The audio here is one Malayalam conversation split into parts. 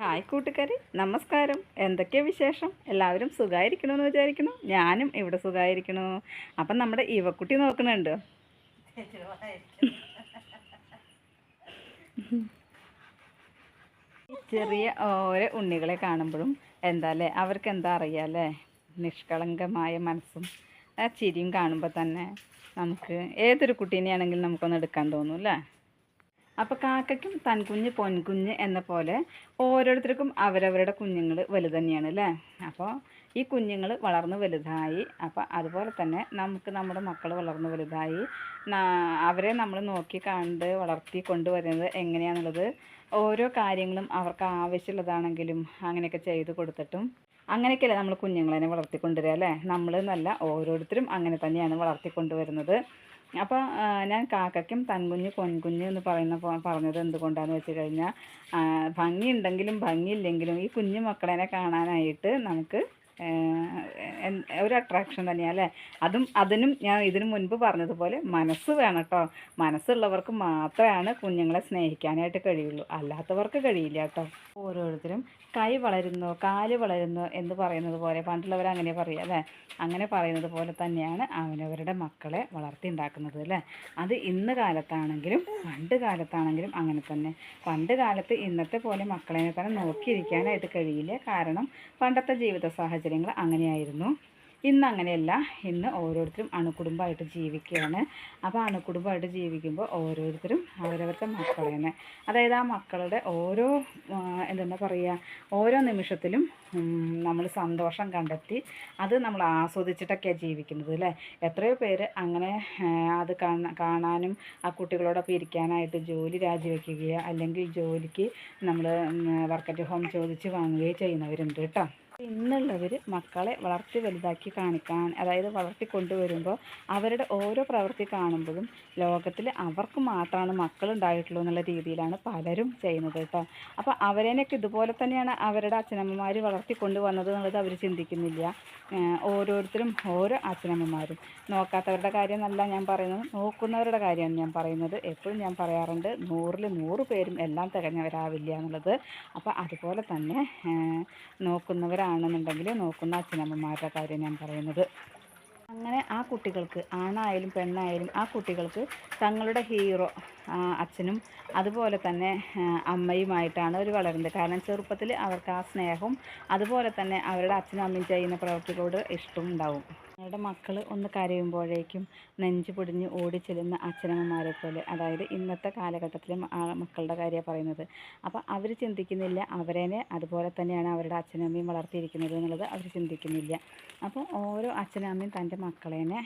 ഹായ് കൂട്ടുകാരി നമസ്കാരം. എന്തൊക്കെയാ വിശേഷം? എല്ലാവരും സുഖമായിരിക്കണമെന്ന് വിചാരിക്കുന്നു. ഞാനും ഇവിടെ സുഖമായിരിക്കണു അപ്പം നമ്മുടെ ഇവക്കുട്ടി നോക്കുന്നുണ്ട്. ചെറിയ ഓരോ ഉണ്ണികളെ കാണുമ്പോഴും എന്താ അല്ലേ അവർക്ക് എന്താ അറിയാല്ലേ? നിഷ്കളങ്കമായ മനസ്സും ആ ചിരിയും കാണുമ്പോൾ തന്നെ നമുക്ക് ഏതൊരു കുട്ടീനെയാണെങ്കിലും നമുക്കൊന്ന് എടുക്കാൻ തോന്നും അല്ലേ അപ്പോൾ കാക്കയ്ക്കും തൻകുഞ്ഞ് പൊൻകുഞ്ഞ് എന്ന പോലെ ഓരോരുത്തർക്കും അവരവരുടെ കുഞ്ഞുങ്ങൾ വലുതന്നെയാണ് അല്ലേ അപ്പോൾ ഈ കുഞ്ഞുങ്ങൾ വളർന്ന് വലുതായി അപ്പോൾ അതുപോലെ തന്നെ നമുക്ക് നമ്മുടെ മക്കൾ വളർന്ന് വലുതായി അവരെ നമ്മൾ നോക്കി കണ്ട് വളർത്തി കൊണ്ടുവരുന്നത് എങ്ങനെയാണെന്നുള്ളത് ഓരോ കാര്യങ്ങളും അവർക്ക് ആവശ്യമുള്ളതാണെങ്കിലും അങ്ങനെയൊക്കെ ചെയ്ത് കൊടുത്തിട്ടും അങ്ങനെയൊക്കെയല്ലേ നമ്മൾ കുഞ്ഞുങ്ങളെ വളർത്തിക്കൊണ്ടുവരിക അല്ലേ നമ്മൾ എന്നല്ല ഓരോരുത്തരും അങ്ങനെ തന്നെയാണ് വളർത്തിക്കൊണ്ടുവരുന്നത്. അപ്പോൾ ഞാൻ കാക്കയ്ക്കും തൻകുഞ്ഞ് പൊൻകുഞ്ഞ് എന്ന് പറയുന്ന പറഞ്ഞത് എന്തുകൊണ്ടാന്ന് വെച്ച് കഴിഞ്ഞാൽ ഭംഗിയുണ്ടെങ്കിലും ഭംഗിയില്ലെങ്കിലും ഈ കുഞ്ഞു മക്കളെ കാണാനായിട്ട് നമുക്ക് ഒരു അട്രാക്ഷൻ തന്നെയാണ് അല്ലേ? അതും അതിനും ഞാൻ ഇതിനു മുൻപ് പറഞ്ഞതുപോലെ മനസ്സ് വേണം കേട്ടോ മനസ്സുള്ളവർക്ക് മാത്രമാണ് കുഞ്ഞുങ്ങളെ സ്നേഹിക്കാനായിട്ട് കഴിയുള്ളൂ. അല്ലാത്തവർക്ക് കഴിയില്ല കേട്ടോ ഓരോരുത്തരും കൈ വളരുന്നു കാൽ വളരുന്നു എന്ന് പറയുന്നത് പോലെ പണ്ടുള്ളവർ അങ്ങനെ പറയുക അല്ലേ? അങ്ങനെ പറയുന്നത് പോലെ തന്നെയാണ് അവനവരുടെ മക്കളെ വളർത്തി ഉണ്ടാക്കുന്നത് അല്ലേ? അത് ഇന്ന് കാലത്താണെങ്കിലും പണ്ട് കാലത്താണെങ്കിലും അങ്ങനെ തന്നെ. പണ്ട് കാലത്ത് ഇന്നത്തെ പോലെ മക്കളെ തന്നെ നോക്കിയിരിക്കാനായിട്ട് കഴിയില്ല. കാരണം പണ്ടത്തെ ജീവിത സാഹചര്യങ്ങൾ അങ്ങനെയായിരുന്നു. ഇന്ന് അങ്ങനെയല്ല. ഇന്ന് ഓരോരുത്തരും അണുകുടുംബമായിട്ട് ജീവിക്കുകയാണ്. അപ്പോൾ അണുകുടുംബമായിട്ട് ജീവിക്കുമ്പോൾ ഓരോരുത്തരും അവരവരുടെ മക്കളെന്നെ അതായത് ആ മക്കളുടെ ഓരോ എന്താ പറയുക ഓരോ നിമിഷത്തിലും നമ്മൾ സന്തോഷം കണ്ടെത്തി അത് നമ്മൾ ആസ്വദിച്ചിട്ടൊക്കെയാണ് ജീവിക്കുന്നത് അല്ലേ? എത്രയോ പേര് അങ്ങനെ അത് കാണാനും ആ കുട്ടികളോടൊപ്പം ഇരിക്കാനായിട്ട് ജോലി രാജിവെക്കുകയോ അല്ലെങ്കിൽ ജോലിക്ക് നമ്മൾ വർക്ക് അറ്റ് ഹോം ചോദിച്ച് വാങ്ങുകയോ ചെയ്യുന്നവരുണ്ട് കേട്ടോ. ഇന്നുള്ളവർ മക്കളെ വളർത്തി വലുതാക്കി കാണിക്കാൻ അതായത് വളർത്തി കൊണ്ടുവരുമ്പോൾ അവരുടെ ഓരോ പ്രവൃത്തി കാണുമ്പോഴും ലോകത്തിൽ അവർക്ക് മാത്രമാണ് മക്കൾ ഉണ്ടായിട്ടുള്ളൂ എന്നുള്ള രീതിയിലാണ് പലരും ചെയ്യുന്നത് കേട്ടോ. അപ്പോൾ അവരേനൊക്കെ ഇതുപോലെ തന്നെയാണ് അവരുടെ അച്ഛനമ്മമാർ വളർത്തി കൊണ്ടുവന്നത് എന്നുള്ളത് അവർ ചിന്തിക്കുന്നില്ല. ഓരോരുത്തരും ഓരോ അച്ഛനമ്മമാരും. നോക്കാത്തവരുടെ കാര്യം എന്നല്ല ഞാൻ പറയുന്നത്. നോക്കുന്നവരുടെ കാര്യമാണ് ഞാൻ പറയുന്നത്. എപ്പോഴും ഞാൻ പറയാറുണ്ട് നൂറിൽ നൂറ് പേരും എല്ലാം തികഞ്ഞവരാവില്ല എന്നുള്ളത്. അപ്പോൾ അതുപോലെ തന്നെ ഏഹ് നോക്കുന്നവരാണെന്നുണ്ടെങ്കിൽ നോക്കുന്ന അച്ഛനമ്മമാരുടെ കാര്യം ഞാൻ പറയുന്നത്. അങ്ങനെ ആ കുട്ടികൾക്ക് ആണായാലും പെണ്ണായാലും ആ കുട്ടികൾക്ക് തങ്ങളുടെ ഹീറോ അച്ഛനും അതുപോലെ തന്നെ അമ്മയുമായിട്ടാണ് അവർ വളരുന്നത്. കാരണം ചെറുപ്പത്തിൽ അവർക്ക് ആ സ്നേഹവും അതുപോലെ തന്നെ അവരുടെ അച്ഛനും അമ്മയും ചെയ്യുന്ന പ്രവൃത്തികളോട് ഇഷ്ടവും ഉണ്ടാവും. അവരുടെ മക്കൾ ഒന്ന് കരയുമ്പോഴേക്കും നെഞ്ചു പൊടിഞ്ഞ് ഓടിച്ചെല്ലുന്ന അച്ഛനമ്മമാരെ പോലെ അതായത് ഇന്നത്തെ കാലഘട്ടത്തിലെ മക്കളുടെ കാര്യമാണ് പറയുന്നത്. അപ്പോൾ അവർ ചിന്തിക്കുന്നില്ല അവരേനെ അതുപോലെ തന്നെയാണ് അവരുടെ അച്ഛനമ്മയും വളർത്തിയിരിക്കുന്നത് എന്നുള്ളത് അവർ ചിന്തിക്കുന്നില്ല. അപ്പോൾ ഓരോ അച്ഛനമ്മയും തന്റെ മക്കളേനെ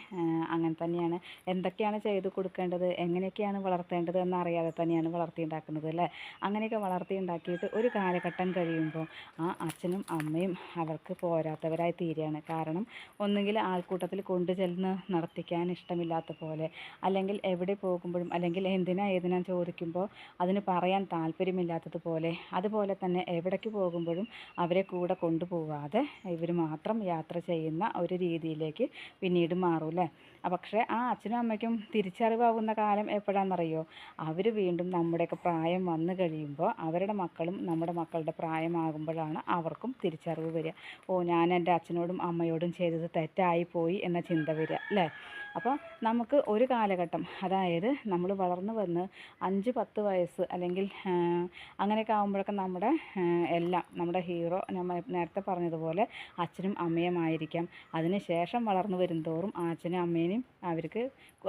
അങ്ങനെ തന്നെയാണ്. എന്തൊക്കെയാണ് ചെയ്ത് കൊടുക്കേണ്ടത് എങ്ങനെയൊക്കെയാണ് വളർത്തേണ്ടത് എന്നറിയാതെ തന്നെയാണ് വളർത്തിയുണ്ടാക്കുന്നത് അല്ലേ? അങ്ങനെയൊക്കെ വളർത്തിയുണ്ടാക്കിയിട്ട് ഒരു കാലഘട്ടം കഴിയുമ്പോൾ ആ അച്ഛനും അമ്മയും അവർക്ക് പോരാത്തവരായി തീരുകയാണ്. കാരണം ഒന്നുകിൽ ആൾക്കൂട്ടത്തിൽ കൊണ്ടു ചെന്ന് നടത്തിക്കാൻ ഇഷ്ടമില്ലാത്ത പോലെ. അല്ലെങ്കിൽ എവിടെ പോകുമ്പോഴും അല്ലെങ്കിൽ എന്തിനാ ഏതിനാ ചോദിക്കുമ്പോൾ അതിന് പറയാൻ താല്പര്യമില്ലാത്തതുപോലെ അതുപോലെ തന്നെ എവിടേക്ക് പോകുമ്പോഴും അവരെ കൂടെ കൊണ്ടുപോകാതെ ഇവർ മാത്രം യാത്ര ചെയ്യുന്ന ഒരു രീതിയിലേക്ക് പിന്നീട് മാറൂല്ലേ? പക്ഷേ ആ അച്ഛനും അമ്മയ്ക്കും തിരിച്ചറിവാകുന്ന കാലം എപ്പോഴാണെന്നറിയോ? അവർ വീണ്ടും നമ്മുടെയൊക്കെ പ്രായം വന്നു കഴിയുമ്പോൾ അവരുടെ മക്കളും നമ്മുടെ മക്കളുടെ പ്രായമാകുമ്പോഴാണ് അവർക്കും തിരിച്ചറിവ് വരിക. ഓ ഞാൻ എന്റെ അച്ഛനോടും അമ്മയോടും ചെയ്തത് തെറ്റായി പോയി എന്ന ചിന്ത വരിക അല്ലേ? അപ്പോൾ നമുക്ക് ഒരു കാലഘട്ടം അതായത് നമ്മൾ വളർന്നു വന്ന് അഞ്ച് പത്ത് വയസ്സ് അല്ലെങ്കിൽ അങ്ങനെയൊക്കെ ആകുമ്പോഴൊക്കെ നമ്മുടെ എല്ലാം നമ്മുടെ ഹീറോ നമ്മൾ നേരത്തെ പറഞ്ഞതുപോലെ അച്ഛനും അമ്മയുമായിരിക്കാം അതിന് ശേഷം വളർന്നു വരുംതോറും തോറും അച്ഛനും അമ്മേനെയും അവർക്ക്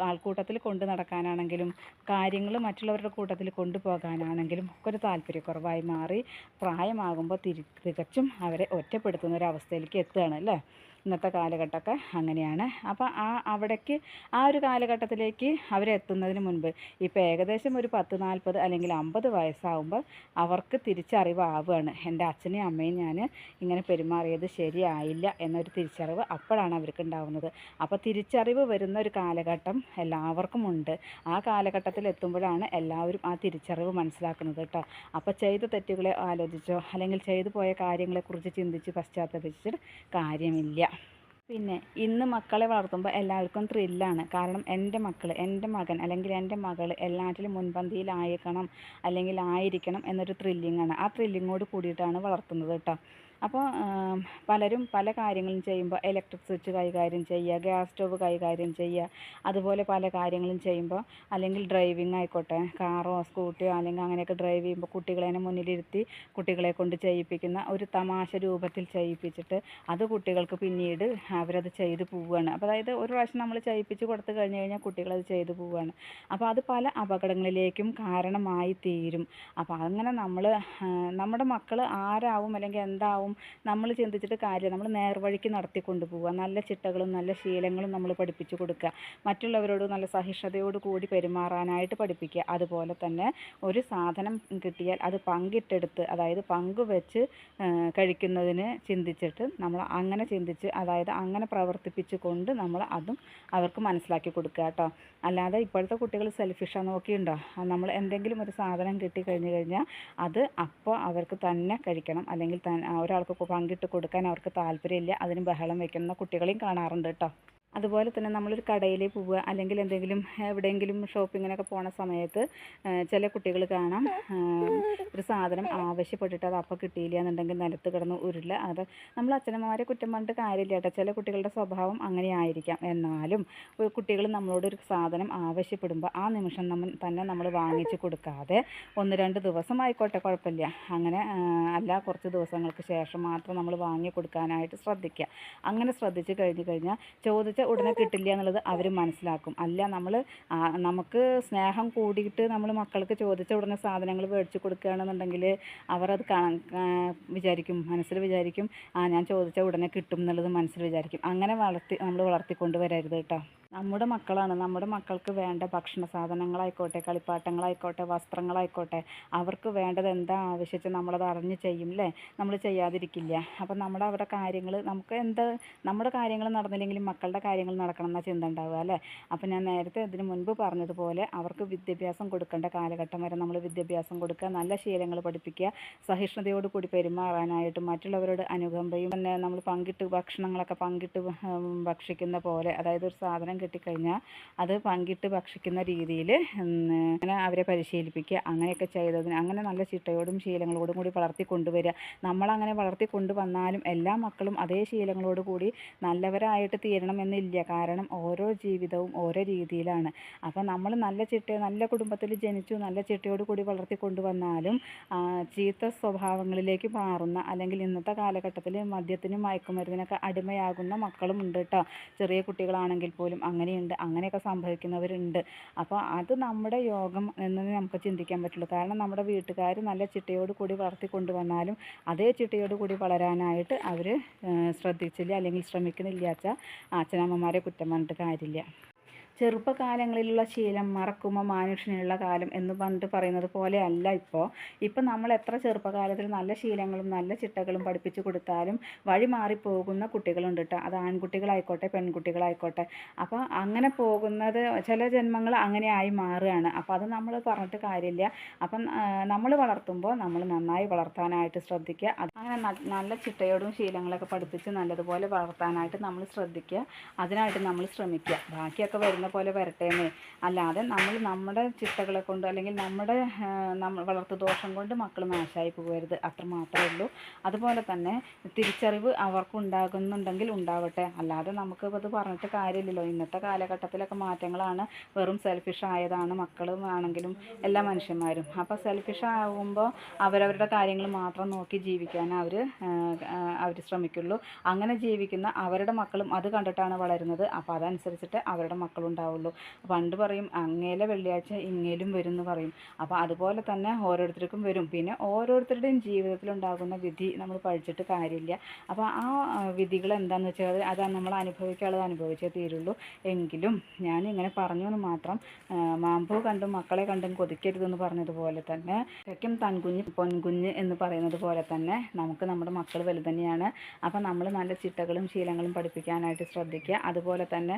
ആൾക്കൂട്ടത്തിൽ കൊണ്ടു നടക്കാനാണെങ്കിലും കാര്യങ്ങൾ മറ്റുള്ളവരുടെ കൂട്ടത്തിൽ കൊണ്ടുപോകാനാണെങ്കിലും ഒക്കെ ഒരു താല്പര്യക്കുറവായി മാറി പ്രായമാകുമ്പോൾ തിരി തികച്ചും അവരെ ഒറ്റപ്പെടുത്തുന്ന ഒരു അവസ്ഥയിലേക്ക് എത്തുകയാണ് അല്ലേ? ഇന്നത്തെ കാലഘട്ടമൊക്കെ അങ്ങനെയാണ്. അപ്പോൾ ആ അവിടേക്ക് ആ ഒരു കാലഘട്ടത്തിലേക്ക് അവരെത്തുന്നതിന് മുൻപ് ഇപ്പോൾ ഏകദേശം ഒരു പത്ത് നാൽപ്പത് അല്ലെങ്കിൽ അമ്പത് വയസ്സാകുമ്പോൾ അവർക്ക് തിരിച്ചറിവാവുകയാണ്. എന്റെ അച്ഛനെയും അമ്മയും ഞാൻ ഇങ്ങനെ പെരുമാറിയത് ശരിയായില്ല എന്നൊരു തിരിച്ചറിവ് അപ്പോഴാണ് അവർക്ക് ഉണ്ടാവുന്നത്. അപ്പോൾ തിരിച്ചറിവ് വരുന്ന ഒരു കാലഘട്ടം എല്ലാവർക്കും ഉണ്ട്. ആ കാലഘട്ടത്തിൽ എത്തുമ്പോഴാണ് എല്ലാവരും ആ തിരിച്ചറിവ് മനസ്സിലാക്കുന്നത് കേട്ടോ. അപ്പോൾ ചെയ്ത തെറ്റുകളെ ആലോചിച്ചോ അല്ലെങ്കിൽ ചെയ്തു പോയ കാര്യങ്ങളെക്കുറിച്ച് ചിന്തിച്ച് പശ്ചാത്തപിച്ചിട്ട് കാര്യമില്ല. പിന്നെ ഇന്ന് മക്കളെ വളർത്തുമ്പോൾ എല്ലാവർക്കും ത്രില്ലാണ് കാരണം എന്റെ മക്കൾ എന്റെ മകൻ അല്ലെങ്കിൽ എന്റെ മകൾ എല്ലാറ്റിലും മുൻപന്തിയിലായിരിക്കണം അല്ലെങ്കിൽ ആയിരിക്കണം എന്നൊരു ത്രില്ലിങ്ങാണ് ആ ത്രില്ലിങ്ങോട് കൂടിയിട്ടാണ് വളർത്തുന്നത് കേട്ടോ. അപ്പോൾ പലരും പല കാര്യങ്ങളും ചെയ്യുമ്പോൾ ഇലക്ട്രിക് സ്വിച്ച് കൈകാര്യം ചെയ്യുക ഗ്യാസ് സ്റ്റോവ് കൈകാര്യം ചെയ്യുക അതുപോലെ പല കാര്യങ്ങളും ചെയ്യുമ്പോൾ അല്ലെങ്കിൽ ഡ്രൈവിംഗ് ആയിക്കോട്ടെ കാറോ സ്കൂട്ടിയോ അല്ലെങ്കിൽ അങ്ങനെയൊക്കെ ഡ്രൈവ് ചെയ്യുമ്പോൾ കുട്ടികളെ മുന്നിലിരുത്തി കുട്ടികളെ കൊണ്ട് ചെയ്യിപ്പിക്കുന്ന ഒരു തമാശ രൂപത്തിൽ ചെയ്യിപ്പിച്ചിട്ട് അത് കുട്ടികൾക്ക് പിന്നീട് അവരത് ചെയ്തു പോവുകയാണ്. അപ്പോൾ അതായത് ഒരു പ്രാവശ്യം നമ്മൾ ചെയ്യിപ്പിച്ച് കൊടുത്തു കഴിഞ്ഞ് കഴിഞ്ഞാൽ കുട്ടികളത് ചെയ്തു പോവുകയാണ്. അപ്പോൾ അത് പല അപകടങ്ങളിലേക്കും കാരണമായി തീരും. അപ്പോൾ അങ്ങനെ നമ്മൾ നമ്മുടെ മക്കൾ ആരാവും അല്ലെങ്കിൽ എന്താവും നമ്മൾ ചിന്തിച്ചിട്ട് കാര്യമില്ല. നമ്മൾ നേർവഴിക്ക് നടത്തിക്കൊണ്ട് പോവുക. നല്ല ചിട്ടകളും നല്ല ശീലങ്ങളും നമ്മൾ പഠിപ്പിച്ചു കൊടുക്കുക. മറ്റുള്ളവരോട് നല്ല സഹിഷ്ണുതയോട് കൂടി പെരുമാറാനായിട്ട് പഠിപ്പിക്കുക. അതുപോലെ തന്നെ ഒരു സാധനം കിട്ടിയാൽ അത് പങ്കിട്ടെടുത്ത് അതായത് പങ്കുവെച്ച് കഴിക്കുന്നതിന് ചിന്തിച്ചിട്ട് നമ്മൾ അങ്ങനെ ചിന്തിച്ച് അതായത് അങ്ങനെ പ്രവർത്തിപ്പിച്ചു കൊണ്ട് നമ്മൾ അതും അവർക്ക് മനസ്സിലാക്കി കൊടുക്കുക കേട്ടോ. അല്ലാതെ ഇപ്പോഴത്തെ കുട്ടികൾ സെൽഫിഷാണ് നോക്കിയുണ്ടോ നമ്മൾ എന്തെങ്കിലും ഒരു സാധനം കിട്ടി കഴിഞ്ഞു കഴിഞ്ഞാൽ അത് അപ്പോൾ അവർക്ക് തന്നെ കഴിക്കണം. അല്ലെങ്കിൽ തൻ- ഒരാൾക്ക് കൊ- പങ്കിട്ട് കൊടുക്കാൻ അവർക്ക് താല്പര്യമില്ല. അതിന് ബഹളം വയ്ക്കുന്ന കുട്ടികളെയും കാണാറുണ്ട് കേട്ടോ. അതുപോലെ തന്നെ നമ്മളൊരു കടയിൽ പോവുക അല്ലെങ്കിൽ എന്തെങ്കിലും എവിടെയെങ്കിലും ഷോപ്പിങ്ങിനൊക്കെ പോണ സമയത്ത് ചില കുട്ടികൾ കാണാം ഒരു സാധനം ആവശ്യപ്പെട്ടിട്ട് അത് അപ്പം കിട്ടിയില്ല എന്നുണ്ടെങ്കിൽ നിലത്ത് കിടന്ന് ഉരുള. അത് നമ്മൾ അച്ഛനമ്മമാരെ കുറ്റം പറഞ്ഞിട്ട് കാര്യമില്ല കേട്ടോ. ചില കുട്ടികളുടെ സ്വഭാവം അങ്ങനെ ആയിരിക്കാം. എന്നാലും കുട്ടികൾ നമ്മളോട് ഒരു സാധനം ആവശ്യപ്പെടുമ്പോൾ ആ നിമിഷം നമ്മൾ തന്നെ നമ്മൾ വാങ്ങിച്ച് കൊടുക്കാതെ ഒന്ന് രണ്ട് ദിവസം ആയിക്കോട്ടെ കുഴപ്പമില്ല. അങ്ങനെ അല്ല കുറച്ച് ദിവസങ്ങൾക്ക് ശേഷം മാത്രം നമ്മൾ വാങ്ങി കൊടുക്കാനായിട്ട് ശ്രദ്ധിക്കുക. അങ്ങനെ ശ്രദ്ധിച്ച് കഴിഞ്ഞ് കഴിഞ്ഞാൽ ചോദിച്ച ഉടനെ കിട്ടില്ല എന്നുള്ളത് അവർ മനസ്സിലാക്കും. അല്ല നമ്മൾ നമുക്ക് സ്നേഹം കൂടിയിട്ട് നമ്മൾ മക്കൾക്ക് ചോദിച്ച ഉടനെ സാധനങ്ങൾ മേടിച്ച് കൊടുക്കുകയാണെന്നുണ്ടെങ്കിൽ അവരത് വിചാരിക്കും മനസ്സിൽ വിചാരിക്കും ആ ഞാൻ ചോദിച്ച ഉടനെ കിട്ടും എന്നുള്ളത് മനസ്സിൽ വിചാരിക്കും. അങ്ങനെ വളർത്തി നമ്മൾ വളർത്തിക്കൊണ്ട് വരരുത് കേട്ടോ. നമ്മുടെ മക്കളാണ്. നമ്മുടെ മക്കൾക്ക് വേണ്ട ഭക്ഷണ സാധനങ്ങളായിക്കോട്ടെ കളിപ്പാട്ടങ്ങളായിക്കോട്ടെ വസ്ത്രങ്ങളായിക്കോട്ടെ അവർക്ക് വേണ്ടത് എന്താ ആവശ്യിച്ച് നമ്മളത് അറിഞ്ഞ് ചെയ്യും അല്ലേ നമ്മൾ ചെയ്യാതിരിക്കില്ല. അപ്പം നമ്മുടെ അവിടെ കാര്യങ്ങൾ നമുക്ക് എന്ത് നമ്മുടെ കാര്യങ്ങൾ നടന്നില്ലെങ്കിലും മക്കളുടെ കാര്യങ്ങൾ നടക്കണം എന്ന ചിന്ത ഉണ്ടാവുക അല്ലേ അപ്പം ഞാൻ നേരത്തെ ഇതിന് മുൻപ് പറഞ്ഞതുപോലെ അവർക്ക് വിദ്യാഭ്യാസം കൊടുക്കേണ്ട കാലഘട്ടം വരെ നമ്മൾ വിദ്യാഭ്യാസം കൊടുക്കുക നല്ല ശീലങ്ങൾ പഠിപ്പിക്കുക സഹിഷ്ണുതയോട് കൂടി പെരുമാറാനായിട്ട് മറ്റുള്ളവരോട് അനുകമ്പയും പിന്നെ നമ്മൾ പങ്കിട്ട് ഭക്ഷണങ്ങളൊക്കെ പങ്കിട്ട് ഭക്ഷിക്കുന്ന പോലെ അതായത് ഒരു സാധനം കിട്ടിക്കഴിഞ്ഞാൽ അത് പങ്കിട്ട് ഭക്ഷിക്കുന്ന രീതിയിൽ അങ്ങനെ അവരെ പരിശീലിപ്പിക്കുക അങ്ങനെയൊക്കെ ചെയ്തതിന് അങ്ങനെ നല്ല ചിട്ടയോടും ശീലങ്ങളോടും കൂടി വളർത്തി കൊണ്ടുവരിക. നമ്മളങ്ങനെ വളർത്തി കൊണ്ടുവന്നാലും എല്ലാ മക്കളും അതേ ശീലങ്ങളോട് കൂടി നല്ലവരായിട്ട് തീരണമെന്നില്ല. കാരണം ഓരോ ജീവിതവും ഓരോ രീതിയിലാണ്. അപ്പോൾ നമ്മൾ നല്ല ചിട്ട നല്ല കുടുംബത്തിൽ ജനിച്ചു നല്ല ചിട്ടയോട് കൂടി വളർത്തി കൊണ്ടുവന്നാലും ചീത്ത സ്വഭാവങ്ങളിലേക്ക് മാറുന്ന അല്ലെങ്കിൽ ഇന്നത്തെ കാലഘട്ടത്തിൽ മദ്യത്തിനും മയക്കുമരുന്നിനൊക്കെ അടിമയാകുന്ന മക്കളും ഉണ്ട് കേട്ടോ ചെറിയ കുട്ടികളാണെങ്കിൽ പോലും അങ്ങനെയുണ്ട് അങ്ങനെയൊക്കെ സംഭവിക്കുന്നവരുണ്ട്. അപ്പോൾ അത് നമ്മുടെ യോഗം എന്ന് നമുക്ക് ചിന്തിക്കാൻ പറ്റുള്ളൂ. കാരണം നമ്മുടെ വീട്ടുകാർ നല്ല ചിട്ടയോട് കൂടി വളർത്തി കൊണ്ടുവന്നാലും അതേ ചിട്ടയോട് കൂടി വളരാനായിട്ട് അവർ ശ്രദ്ധിച്ചില്ല അല്ലെങ്കിൽ ശ്രമിക്കുന്നില്ല വെച്ചാൽ അച്ഛനമ്മമാരെ കുറ്റം പറഞ്ഞിട്ട് കാര്യമില്ല. ചെറുപ്പകാലങ്ങളിലുള്ള ശീലം മറക്കുമ്പോൾ മാനുഷ്യനുള്ള കാലം എന്ന് പണ്ട് പറയുന്നത് പോലെയല്ല ഇപ്പോൾ. ഇപ്പം നമ്മൾ എത്ര ചെറുപ്പകാലത്തിൽ നല്ല ശീലങ്ങളും നല്ല ചിട്ടകളും പഠിപ്പിച്ചു കൊടുത്താലും വഴി മാറിപ്പോകുന്ന കുട്ടികളുണ്ട് കേട്ടോ. അത് ആൺകുട്ടികളായിക്കോട്ടെ പെൺകുട്ടികളായിക്കോട്ടെ. അപ്പോൾ അങ്ങനെ പോകുന്നത് ചില ജന്മങ്ങൾ അങ്ങനെ ആയി മാറുകയാണ്. അപ്പോൾ അത് നമ്മൾ പറഞ്ഞിട്ട് കാര്യമില്ല. അപ്പം നമ്മൾ വളർത്തുമ്പോൾ നമ്മൾ നന്നായി വളർത്താനായിട്ട് ശ്രദ്ധിക്കുക. അങ്ങനെ നല്ല ചിട്ടയോടും ശീലങ്ങളൊക്കെ പഠിപ്പിച്ച് നല്ലതുപോലെ വളർത്താനായിട്ട് നമ്മൾ ശ്രദ്ധിക്കുക. അതിനായിട്ട് നമ്മൾ ശ്രമിക്കുക. ബാക്കിയൊക്കെ വരുന്ന പോലെ വരട്ടേന്നേ. അല്ലാതെ നമ്മൾ നമ്മുടെ ചിട്ടകളെ കൊണ്ട് അല്ലെങ്കിൽ നമ്മുടെ നമ്മൾ വളർത്തു ദോഷം കൊണ്ട് മക്കൾ നാശമായി പോകരുത്. അത്ര മാത്രമേ ഉള്ളൂ. അതുപോലെ തന്നെ തിരിച്ചറിവ് അവർക്കുണ്ടാകുന്നുണ്ടെങ്കിൽ ഉണ്ടാവട്ടെ. അല്ലാതെ നമുക്ക് അത് പറഞ്ഞിട്ട് കാര്യമില്ലല്ലോ. ഇന്നത്തെ കാലഘട്ടത്തിലൊക്കെ മാറ്റങ്ങളാണ്. വെറും സെൽഫിഷ് ആയതാണ് മക്കളും ആണെങ്കിലും എല്ലാ മനുഷ്യന്മാരും. അപ്പോൾ സെൽഫിഷ് ആകുമ്പോൾ അവരവരുടെ കാര്യങ്ങൾ മാത്രം നോക്കി ജീവിക്കാൻ അവർ അവർ ശ്രമിക്കുള്ളൂ. അങ്ങനെ ജീവിക്കുന്ന അവരുടെ മക്കളും അത് കണ്ടിട്ടാണ് വളരുന്നത്. അപ്പോൾ അതനുസരിച്ചിട്ട് അവരുടെ മക്കളുണ്ടാവുള്ളൂ പണ്ട് പറയും അങ്ങേലെ വെള്ളിയാഴ്ച ഇങ്ങേലും വരും എന്ന് പറയും. അപ്പോൾ അതുപോലെ തന്നെ ഓരോരുത്തർക്കും വരും. പിന്നെ ഓരോരുത്തരുടെയും ജീവിതത്തിലുണ്ടാകുന്ന വിധി നമ്മൾ പഠിച്ചിട്ട് കാര്യമില്ല. അപ്പോൾ ആ വിധികൾ എന്താണെന്ന് വെച്ചാൽ അത് നമ്മൾ അനുഭവിക്കാനുള്ളത് അനുഭവിച്ചേ തീരുള്ളൂ. എങ്കിലും ഞാൻ ഇങ്ങനെ പറഞ്ഞു എന്ന് മാത്രം മാമ്പൂ കണ്ടും മക്കളെ കണ്ടും കൊതിക്കരുതെന്ന് പറഞ്ഞതുപോലെ തന്നെ തെക്കും തൻകുഞ്ഞ് പൊൻകുഞ്ഞ് എന്ന് പറയുന്നത് പോലെ തന്നെ നമുക്ക് നമ്മുടെ മക്കൾ വലുത് തന്നെയാണ്. അപ്പോൾ നമ്മൾ നല്ല ചിട്ടകളും ശീലങ്ങളും പഠിപ്പിക്കാനായിട്ട് ശ്രദ്ധിക്കുക. അതുപോലെ തന്നെ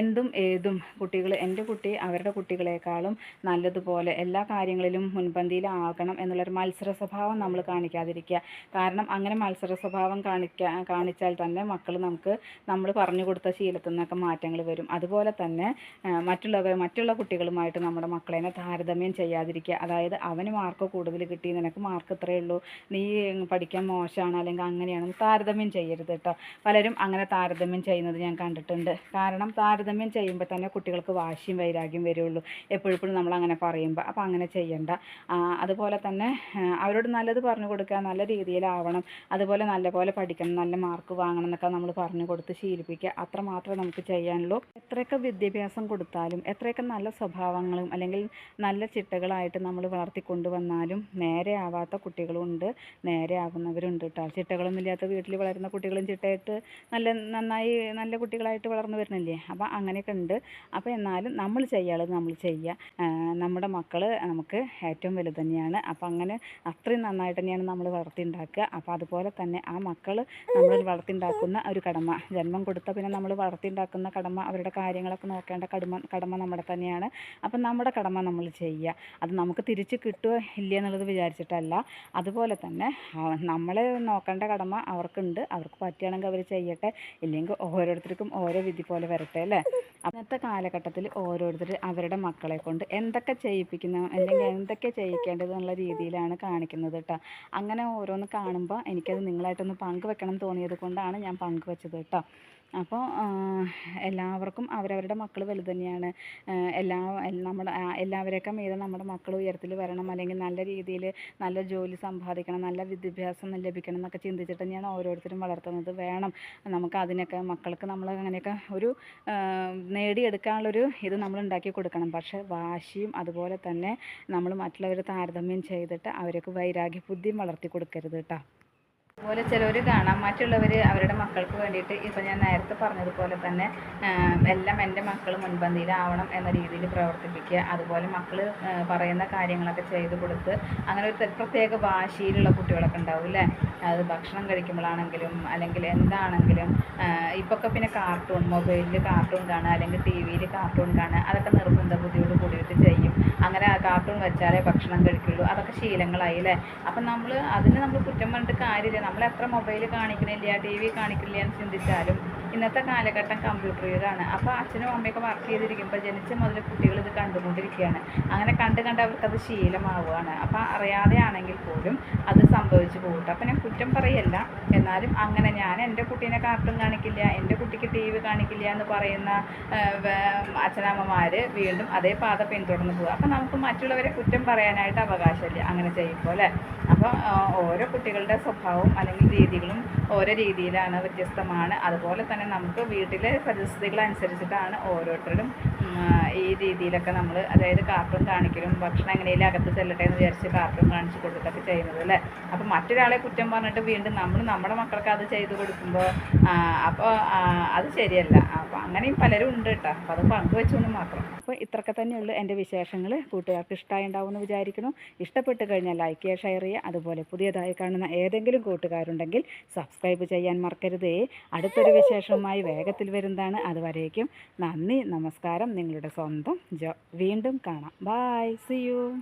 എന്തും ഏതും ചെയ്തിട്ടും കുട്ടികൾ എന്റെ കുട്ടി അവരുടെ കുട്ടികളെക്കാളും നല്ലതുപോലെ എല്ലാ കാര്യങ്ങളിലും മുൻപന്തിയിലാകണം എന്നുള്ളൊരു മത്സര സ്വഭാവം നമ്മൾ കാണിക്കാതിരിക്കുക. കാരണം അങ്ങനെ മത്സര സ്വഭാവം കാണിക്കാ കാണിച്ചാൽ തന്നെ മക്കൾ നമുക്ക് നമ്മൾ പറഞ്ഞു കൊടുത്ത ശീലത്തിൽ നിന്നൊക്കെ മാറ്റങ്ങൾ വരും. അതുപോലെ തന്നെ മറ്റുള്ളവർ മറ്റുള്ള കുട്ടികളുമായിട്ട് നമ്മുടെ മക്കളെ താരതമ്യം ചെയ്യാതിരിക്കുക. അതായത് അവന് മാർക്ക് കൂടുതൽ കിട്ടി നിനക്ക് മാർക്ക് ഇത്രയേ ഉള്ളൂ നീ പഠിക്കാൻ മോശമാണ് അല്ലെങ്കിൽ അങ്ങനെയാണ് താരതമ്യം ചെയ്യരുത് കേട്ടോ. പലരും അങ്ങനെ താരതമ്യം ചെയ്യുന്നത് ഞാൻ കണ്ടിട്ടുണ്ട്. കാരണം താരതമ്യം ചെയ്യുമ്പോൾ തന്നെ കുട്ടികൾക്ക് വാശിയും വൈരാഗ്യം വരുള്ളൂ. എപ്പോഴെപ്പോഴും നമ്മൾ അങ്ങനെ പറയുമ്പോൾ അപ്പോൾ അങ്ങനെ ചെയ്യണ്ട. അതുപോലെ തന്നെ അവരോട് നല്ലത് പറഞ്ഞു കൊടുക്കുക നല്ല രീതിയിലാവണം. അതുപോലെ നല്ലപോലെ പഠിക്കണം നല്ല മാർക്ക് വാങ്ങണം എന്നൊക്കെ നമ്മൾ പറഞ്ഞു കൊടുത്ത് ശീലിപ്പിക്കുക. അത്ര മാത്രമേ നമുക്ക് ചെയ്യാനുള്ളൂ. എത്രയൊക്കെ വിദ്യാഭ്യാസം കൊടുത്താലും എത്രയൊക്കെ നല്ല സ്വഭാവങ്ങളും അല്ലെങ്കിൽ നല്ല ചിട്ടകളായിട്ട് നമ്മൾ വളർത്തിക്കൊണ്ടുവന്നാലും നേരെ ആവാത്ത കുട്ടികളുണ്ട് നേരെ ആവുന്നവരുണ്ട് കേട്ടോ ഇല്ലാത്ത വീട്ടിൽ വളരുന്ന കുട്ടികളും ചിട്ടയായിട്ട് നല്ല നന്നായി നല്ല കുട്ടികളായിട്ട് വളർന്നു വരുന്നില്ലേ? അപ്പോൾ അങ്ങനെയൊക്കെ ഉണ്ട്. അപ്പോൾ എന്നാലും നമ്മൾ ചെയ്യാനുള്ളത് നമ്മൾ ചെയ്യുക. നമ്മുടെ മക്കൾ നമുക്ക് ഏറ്റവും വലുത് തന്നെയാണ്. അപ്പോൾ അങ്ങനെ അത്രയും നന്നായിട്ട് തന്നെയാണ് നമ്മൾ വളർത്തിയുണ്ടാക്കുക അപ്പോൾ അതുപോലെ തന്നെ ആ മക്കൾ നമ്മൾ വളർത്തിയുണ്ടാക്കുന്ന ഒരു കടമ ജന്മം കൊടുത്ത പിന്നെ നമ്മൾ വളർത്തിയുണ്ടാക്കുന്ന കടമ അവരുടെ കാര്യങ്ങളൊക്കെ നോക്കേണ്ട കടമ കടമ നമ്മുടെ തന്നെയാണ്. അപ്പം നമ്മുടെ കടമ നമ്മൾ ചെയ്യുക. അത് നമുക്ക് തിരിച്ച് കിട്ടുമോ ഇല്ല എന്നുള്ളത് വിചാരിച്ചിട്ടല്ല. അതുപോലെ തന്നെ നമ്മളെ നോക്കേണ്ട കടമ അവർക്കുണ്ട്. അവർക്ക് പറ്റുകയാണെങ്കിൽ അവർ ചെയ്യട്ടെ. ഇല്ലെങ്കിൽ ഓരോരുത്തർക്കും ഓരോ വിധി പോലെ വരട്ടെ അല്ലേ? അന്നത്തെ കാലഘട്ടത്തിൽ ഓരോരുത്തർ അവരുടെ മക്കളെ കൊണ്ട് എന്തൊക്കെ ചെയ്യിപ്പിക്കുന്ന അല്ലെങ്കിൽ എന്തൊക്കെ ചെയ്യിക്കേണ്ടത് എന്നുള്ള രീതിയിലാണ് കാണിക്കുന്നത് കേട്ടോ അങ്ങനെ ഓരോന്ന് കാണുമ്പോൾ എനിക്കത് നിങ്ങളായിട്ടൊന്ന് പങ്കുവെക്കണം തോന്നിയത് കൊണ്ടാണ് ഞാൻ പങ്കുവെച്ചത് കേട്ടോ അപ്പോൾ എല്ലാവർക്കും അവരവരുടെ മക്കൾ വലുത് തന്നെയാണ്. എല്ലാ നമ്മുടെ എല്ലാവരേക്കാൾ മീതെ നമ്മുടെ മക്കൾ ഉയരത്തിൽ വരണം. അല്ലെങ്കിൽ നല്ല രീതിയിൽ നല്ല ജോലി സമ്പാദിക്കണം. നല്ല വിദ്യാഭ്യാസം ലഭിക്കണം എന്നൊക്കെ ചിന്തിച്ചിട്ട് തന്നെയാണ് ഓരോരുത്തരും വളർത്തുന്നത്. വേണം നമുക്ക് അതിനൊക്കെ മക്കൾക്ക് നമ്മൾ അങ്ങനെയൊക്കെ ഒരു നേടിയെടുക്കാനുള്ളൊരു ഇത് നമ്മൾ ഉണ്ടാക്കി കൊടുക്കണം. പക്ഷേ വാശിയും അതുപോലെ തന്നെ നമ്മൾ മറ്റുള്ളവരെ താരതമ്യം ചെയ്തിട്ട് അവർക്ക് വൈരാഗ്യ ബുദ്ധിയും വളർത്തി കൊടുക്കരുത് കേട്ടോ. അതുപോലെ ചിലവർ കാണാം മറ്റുള്ളവർ അവരുടെ മക്കൾക്ക് വേണ്ടിയിട്ട് ഇപ്പം ഞാൻ നേരത്തെ പറഞ്ഞതുപോലെ തന്നെ എല്ലാം എന്റെ മക്കൾ മുൻപന്തിയിലാവണം എന്ന രീതിയിൽ പ്രവർത്തിപ്പിക്കുക. അതുപോലെ മക്കൾ പറയുന്ന കാര്യങ്ങളൊക്കെ ചെയ്ത് കൊടുത്ത് അങ്ങനെ ഒരു പ്രത്യേക വാശിയിലുള്ള കുട്ടികളൊക്കെ ഉണ്ടാവും അല്ലേ അത് ഭക്ഷണം കഴിക്കുമ്പോഴാണെങ്കിലും അല്ലെങ്കിൽ എന്താണെങ്കിലും ഇപ്പൊക്കെ പിന്നെ കാർട്ടൂൺ മൊബൈലിൽ കാർട്ടൂൺ കാണുക അല്ലെങ്കിൽ ടി വിയിൽ കാർട്ടൂൺ കാണുക അതൊക്കെ നിർബന്ധ ബുദ്ധിയോട് കൂടിയിട്ട് ചെയ്യും. അങ്ങനെ ആ കാർട്ടൂൺ വെച്ചാലേ ഭക്ഷണം കഴിക്കുള്ളൂ. അതൊക്കെ ശീലങ്ങളായി അല്ലേ? അപ്പം നമ്മൾ അതിന് നമ്മൾ കുറ്റം പറഞ്ഞിട്ട് കാര്യമില്ല. നമ്മൾ എത്ര മൊബൈൽ കാണിക്കണില്ല ടി വി കാണിക്കില്ല എന്ന് ചിന്തിച്ചാലും ഇന്നത്തെ കാലഘട്ടം കമ്പ്യൂട്ടർ യുഗമാണ് അപ്പോൾ അച്ഛനും അമ്മയൊക്കെ വർക്ക് ചെയ്തിരിക്കുമ്പോൾ ജനിച്ച മുതൽ കുട്ടികൾ ഇത് കണ്ടുകൊണ്ടിരിക്കുകയാണ്. അങ്ങനെ കണ്ട് കണ്ട് അവർക്കത് ശീലമാവുകയാണ്. അപ്പോൾ അറിയാതെ ആണെങ്കിൽ പോലും അത് സംഭവിച്ചു പോകട്ടെ. അപ്പോൾ ഞാൻ കുറ്റം പറയല്ല. എന്നാലും അങ്ങനെ ഞാൻ എന്റെ കുട്ടീനെ കാർട്ടൂൺ കാണിക്കില്ല എന്റെ കുട്ടിക്ക് ടി വി കാണിക്കില്ല എന്ന് പറയുന്ന അച്ഛനമ്മമാർ വീണ്ടും അതേ പാത പിന്തുടർന്ന് പോകുക അപ്പോൾ നമുക്ക് മറ്റുള്ളവരെ കുറ്റം പറയാനായിട്ട് അവകാശമില്ല. അങ്ങനെ ചെയ്യുമ്പോൾ അല്ലേ? അപ്പോൾ ഓരോ കുട്ടികളുടെ സ്വഭാവവും അല്ലെങ്കിൽ രീതികളും ഓരോ രീതിയിലാണ് വ്യത്യസ്തമാണ്. അതുപോലെ തന്നെ നമുക്ക് വീട്ടിലെ പരിസ്ഥിതികളനുസരിച്ചിട്ടാണ് ഓരോരുത്തരും ഈ രീതിയിലൊക്കെ നമ്മൾ അതായത് കാർട്ടൂൺ കാണിക്കലും ഭക്ഷണം എങ്ങനെയും അകത്ത് ചെല്ലട്ടെ എന്ന് വിചാരിച്ച് കാർട്ടൂൺ കാണിച്ച് കൊടുത്തൊക്കെ ചെയ്യുന്നത് അല്ലേ? അപ്പോൾ മറ്റൊരാളെ കുറ്റം പറഞ്ഞിട്ട് വീണ്ടും നമ്മൾ നമ്മുടെ മക്കൾക്ക് അത് ചെയ്ത് കൊടുക്കുമ്പോൾ അപ്പോൾ അത് ശരിയല്ല. അപ്പോൾ അങ്ങനെയും പലരും ഉണ്ട് കേട്ടോ. അപ്പോൾ അത് പങ്കുവെച്ചുകൊണ്ട് മാത്രം. അപ്പോൾ ഇത്രയൊക്കെ തന്നെയുള്ളൂ എന്റെ വിശേഷങ്ങൾ കൂട്ടുകാർക്ക് ഇഷ്ടമായി ഉണ്ടാവുമെന്ന് വിചാരിക്കുന്നു. ഇഷ്ടപ്പെട്ട് കഴിഞ്ഞാൽ ലൈക്ക് ചെയ്യുക ഷെയർ ചെയ്യുക. അതുപോലെ പുതിയതായി കാണുന്ന ഏതെങ്കിലും കൂട്ടുകാരുണ്ടെങ്കിൽ സബ്സ്ക്രൈബ് ചെയ്യാൻ മറക്കരുതേ. അടുത്തൊരു വിശേഷവുമായി വേഗത്തിൽ വരുന്നതാണ്. അതുവരേക്കും നന്ദി നമസ്കാരം. നിങ്ങളുടെ സ്വന്തം ജോ വീണ്ടും കാണാം. Bye C U